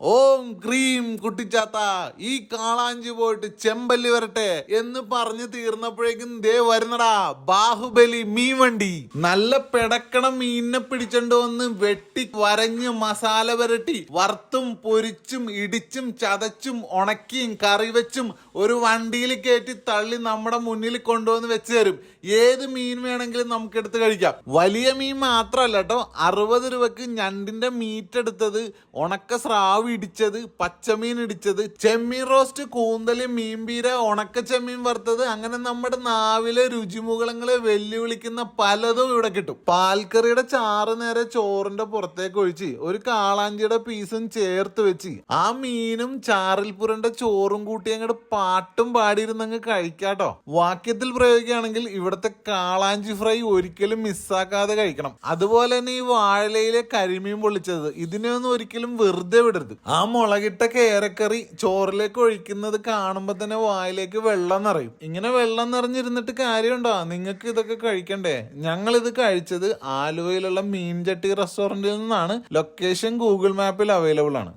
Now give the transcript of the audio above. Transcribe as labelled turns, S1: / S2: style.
S1: ഓം cream കുട്ടിച്ചാത്ത ഈ കാളാഞ്ചി പോയിട്ട് ചെമ്പല്ലി വരട്ടെ എന്ന് പറഞ്ഞു തീർന്നപ്പോഴേക്കും ദേ വരുന്നടാ ബാഹുബലി മീൻ വണ്ടി. നല്ല പെടക്കണം മീനിനെ പിടിച്ചോണ്ട് വന്ന് വെട്ടി വരഞ്ഞ് മസാല വരട്ടി വറുത്തും പൊരിച്ചും ഇടിച്ചും ചതച്ചും ഉണക്കിയും കറി വെച്ചും ഒരു വണ്ടിയിൽ കയറ്റി തള്ളി നമ്മുടെ മുന്നിൽ കൊണ്ടുവന്ന് വെച്ച് തരും. ഏത് മീൻ വേണമെങ്കിലും നമുക്ക് എടുത്ത് കഴിക്കാം. വലിയ മീൻ മാത്രമല്ല കേട്ടോ അറുപത് രൂപക്ക് ഞണ്ടിന്റെ മീറ്റ് എടുത്തത് ഉണക്ക സ്രാവ് ഇടിച്ചത് പച്ചമീൻ ഇടിച്ചത് ചെമ്മീൻ റോസ്റ്റ് കൂന്തൽ മീൻപീര ഉണക്ക ചെമ്മീൻ വറുത്തത് അങ്ങനെ നമ്മുടെ നാവിലെ രുചിമുകളങ്ങളെ വെല്ലുവിളിക്കുന്ന പലതും ഇവിടെ കിട്ടും. പാൽക്കറിയുടെ ചാറ് നേരെ ചോറിന്റെ പുറത്തേക്ക് ഒഴിച്ച് ഒരു കാളാഞ്ചിയുടെ പീസും ചേർത്ത് വെച്ച് ആ മീനും ചാറിൽ പുരണ്ട ചോറും കൂട്ടി അങ്ങോട്ട് പാട്ടും പാടിയിരുന്നങ്ങ് കഴിക്കാട്ടോ. വാക്യത്തിൽ പ്രയോഗിക്കുകയാണെങ്കിൽ ഇവിടുത്തെ കാളാഞ്ചി ഫ്രൈ ഒരിക്കലും മിസ്സാക്കാതെ കഴിക്കണം. അതുപോലെ തന്നെ ഈ വാഴയിലെ കരിമീൻ പൊള്ളിച്ചത് ഇതിനെ ഒന്നും ഒരിക്കലും വെറുതെ വിടരുത്. ആ മുളകിട്ട കേരക്കറി ചോറിലേക്ക് ഒഴിക്കുന്നത് കാണുമ്പോ തന്നെ വായിലേക്ക് വെള്ളം നിറയും. ഇങ്ങനെ വെള്ളം നിറഞ്ഞിരുന്നിട്ട് കാര്യമുണ്ടോ? നിങ്ങൾക്ക് ഇതൊക്കെ കഴിക്കണ്ടേ? ഞങ്ങൾ ഇത് കഴിച്ചത് ആലുവയിലുള്ള മീൻചട്ടി റെസ്റ്റോറന്റിൽ നിന്നാണ്. ലൊക്കേഷൻ ഗൂഗിൾ മാപ്പിൽ അവൈലബിൾ ആണ്.